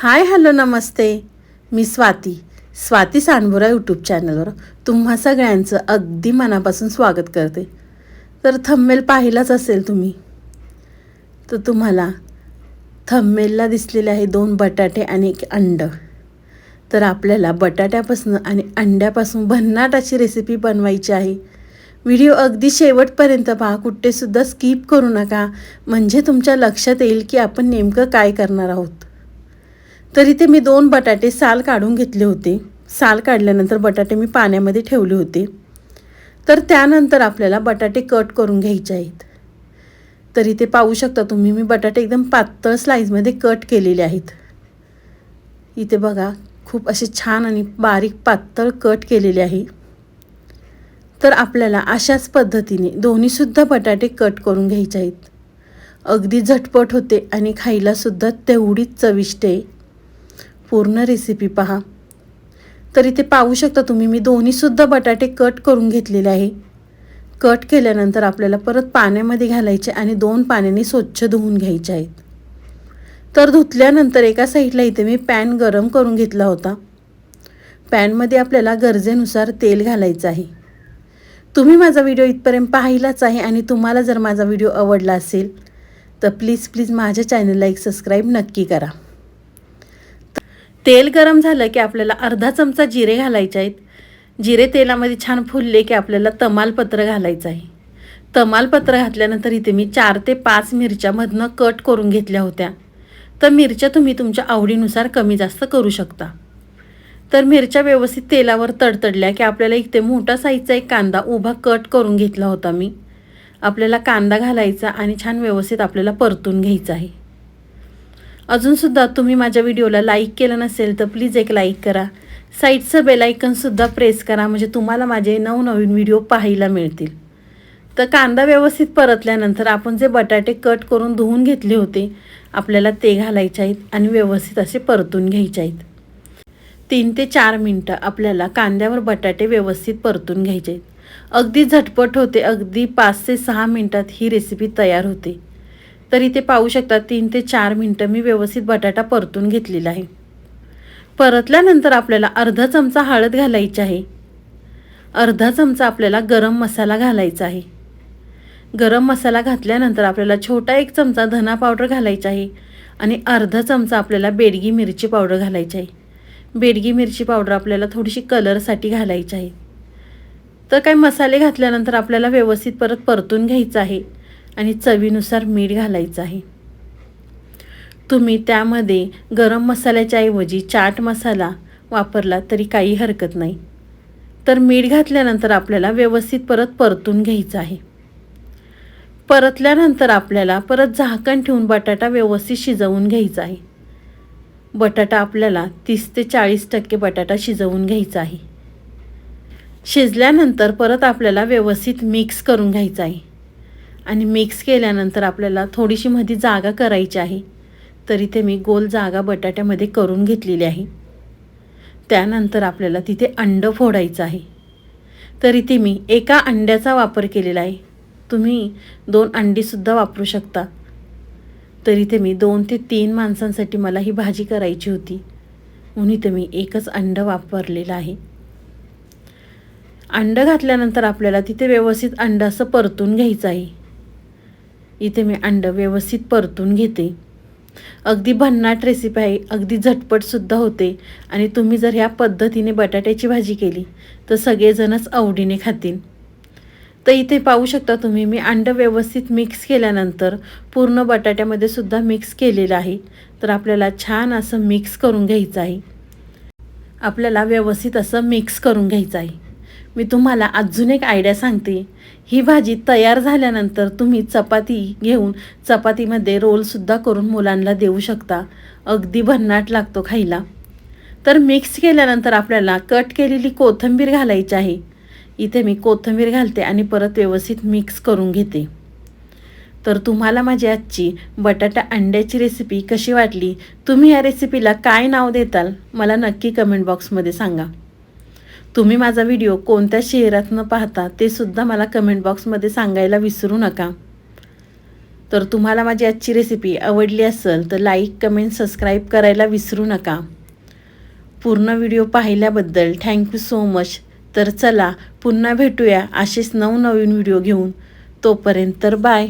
हाय hello नमस्ते. मी Swati. Swati Sandbora YouTube चॅनलवर तुम्हा सगळ्यांचं अगदी मनापासून स्वागत करते. तर थंबेल पाहिलाच असेल तुम्ही तर तुम्हाला थंबेलला दिसलेले आहे दोन बटाटे आणि एक अंड. तर आपल्याला बटाट्यापासून आणि अंड्यापासून भन्नाट अशी रेसिपी बनवायची आहे. व्हिडिओ अगदी शेवटपर्यंत पहा कुठेसुद्धा स्किप करू नका. म्हणजे तुमच्या लक्षात येईल की आपण नेमकं काय करणार आहोत. तर इथे मी दोन बटाटे साल काढून घेतले होते. साल काढल्यानंतर बटाटे मी पाण्यामध्ये ठेवले होते. तर त्यानंतर आपल्याला बटाटे कट करून घ्यायचे आहेत. तर इथे पाहू शकता तुम्ही मी बटाटे एकदम पातळ स्लाईजमध्ये कट केलेले आहेत. इथे बघा खूप असे छान आणि बारीक पातळ कट केलेले आहे. तर आपल्याला अशाच पद्धतीने दोन्हीसुद्धा बटाटे कट करून घ्यायचे आहेत. अगदी झटपट होते आणि खायलासुद्धा तेवढीच चविष्ट आहे. पूर्ण रेसिपी पहा. तर इथे पाहू शकता तुम्ही मी दोन्हीसुद्धा बटाटे कट करून घेतलेले आहे. कट केल्यानंतर आपल्याला परत पाण्यामध्ये घालायचे आणि दोन पाण्याने स्वच्छ धुवून घ्यायचे आहेत. तर धुतल्यानंतर एका साईडला इथे मी पॅन गरम करून घेतला होता. पॅनमध्ये आपल्याला गरजेनुसार तेल घालायचं आहे. तुम्ही माझा व्हिडिओ इथपर्यंत पाहिलाच आहे आणि तुम्हाला जर माझा व्हिडिओ आवडला असेल तर प्लीज प्लीज माझ्या चॅनलला एक सबस्क्राईब नक्की करा. तेल गरम झालं की आपल्याला अर्धा चमचा जिरे घालायचे आहेत. जिरे तेलामध्ये छान फुलले की आपल्याला तमालपत्र घालायचं आहे. तमालपत्र घातल्यानंतर इथे मी चार ते पाच मिरच्यामधनं कट करून घेतल्या होत्या. तर मिरच्या तुम्ही तुमच्या आवडीनुसार कमी जास्त करू शकता. तर मिरच्या व्यवस्थित तेलावर तडतडल्या की आपल्याला इथे मोठा साईजचा एक कांदा उभा कट करून घेतला होता मी. आपल्याला कांदा घालायचा आणि छान व्यवस्थित आपल्याला परतून घ्यायचा आहे. अजूनसुद्धा तुम्ही माझ्या व्हिडिओला लाईक केलं नसेल तर प्लीज एक लाईक करा. साईडचं बेलायकनसुद्धा प्रेस करा म्हणजे तुम्हाला माझे नवनवीन व्हिडिओ पाहायला मिळतील. तर कांदा व्यवस्थित परतल्यानंतर आपण जे बटाटे कट करून धुवून घेतले होते आपल्याला ते घालायचे आहेत आणि व्यवस्थित असे परतून घ्यायचे आहेत. तीन ते चार मिनटं आपल्याला कांद्यावर बटाटे व्यवस्थित परतून घ्यायचे आहेत. अगदी झटपट होते अगदी पाच ते सहा मिनटात ही रेसिपी तयार होते. तर इथे पाहू शकता तीन ते चार मिनटं मी व्यवस्थित बटाटा परतून घेतलेला आहे. परतल्यानंतर आपल्याला अर्धा चमचा हळद घालायची आहे. अर्धा चमचा आपल्याला गरम मसाला घालायचा आहे. गरम मसाला घातल्यानंतर आपल्याला छोटा एक चमचा धना पावडर घालायचा आहे आणि अर्धा चमचा आपल्याला बेडगी मिरची पावडर घालायची आहे. बेडगी मिरची पावडर आपल्याला थोडीशी कलरसाठी घालायची आहे. तर काही मसाले घातल्यानंतर आपल्याला व्यवस्थित परत परतून घ्यायचं आहे. आणि चवीनुसार मीठ घालायचं आहे. तुम्ही त्यामध्ये गरम मसाल्याच्या ऐवजी चाट मसाला वापरला तरी काही हरकत नाही. तर मीठ घातल्यानंतर आपल्याला व्यवस्थित परत परतून घ्यायचं आहे. परतल्यानंतर आपल्याला परत झाकण ठेवून बटाटा व्यवस्थित शिजवून घ्यायचा आहे. बटाटा आपल्याला तीस ते चाळीस टक्के बटाटा शिजवून घ्यायचा आहे. शिजल्यानंतर परत आपल्याला व्यवस्थित मिक्स करून घ्यायचं आहे. आणि मिक्स केल्यानंतर आपल्याला थोडीशी मध्ये जागा करायची आहे. तर इथे मी गोल जागा बटाट्यामध्ये करून घेतलेली आहे. त्यानंतर आपल्याला तिथे अंडं फोडायचं आहे. तर इथे मी एका अंड्याचा वापर केलेला आहे. तुम्ही दोन अंडीसुद्धा वापरू शकता. तर इथे मी दोन ते तीन माणसांसाठी मला ही भाजी करायची होती. म्हणून इथे मी एकच अंडं वापरलेलं आहे. अंडं घातल्यानंतर आपल्याला तिथे व्यवस्थित अंडं असं परतून घ्यायचं आहे. इथे मी अंडं व्यवस्थित परतून घेते. अगदी भन्नाट रेसिपी आहे. अगदी झटपटसुद्धा होते. आणि तुम्ही जर ह्या पद्धतीने बटाट्याची भाजी केली तर सगळेजणच आवडीने खातील. तर इथे पाहू शकता तुम्ही मी अंडं व्यवस्थित मिक्स केल्यानंतर पूर्ण बटाट्यामध्ये सुद्धा मिक्स केलेलं आहे. तर आपल्याला छान असं मिक्स करून घ्यायचं आहे. आपल्याला व्यवस्थित असं मिक्स करून घ्यायचं आहे. मी तुम्हाला अजून एक आयडिया सांगते. ही भाजी तयार झाल्यानंतर तुम्ही चपाती घेऊन चपातीमध्ये रोलसुद्धा करून मुलांना देऊ शकता. अगदी भन्नाट लागतो खायला. तर मिक्स केल्यानंतर आपल्याला कट केलेली कोथिंबीर घालायची आहे. इथे मी कोथिंबीर घालते आणि परत व्यवस्थित मिक्स करून घेते. तर तुम्हाला माझी आजची बटाटा अंड्याची रेसिपी कशी वाटली? तुम्ही या रेसिपीला काय नाव देताल? मला नक्की कमेंट बॉक्समध्ये सांगा. तुम्ही माझा व्हिडिओ कोणत्या शहरातनं पाहता ते सुद्धा मला कमेंट बॉक्समध्ये सांगायला विसरू नका. तर तुम्हाला माझी आजची रेसिपी आवडली असेल तर लाईक कमेंट सबस्क्राईब करायला विसरू नका. पूर्ण व्हिडिओ पाहिल्याबद्दल थँक्यू सो मच तर चला पुन्हा भेटूया असेच नवनवीन व्हिडिओ घेऊन. तोपर्यंत तर बाय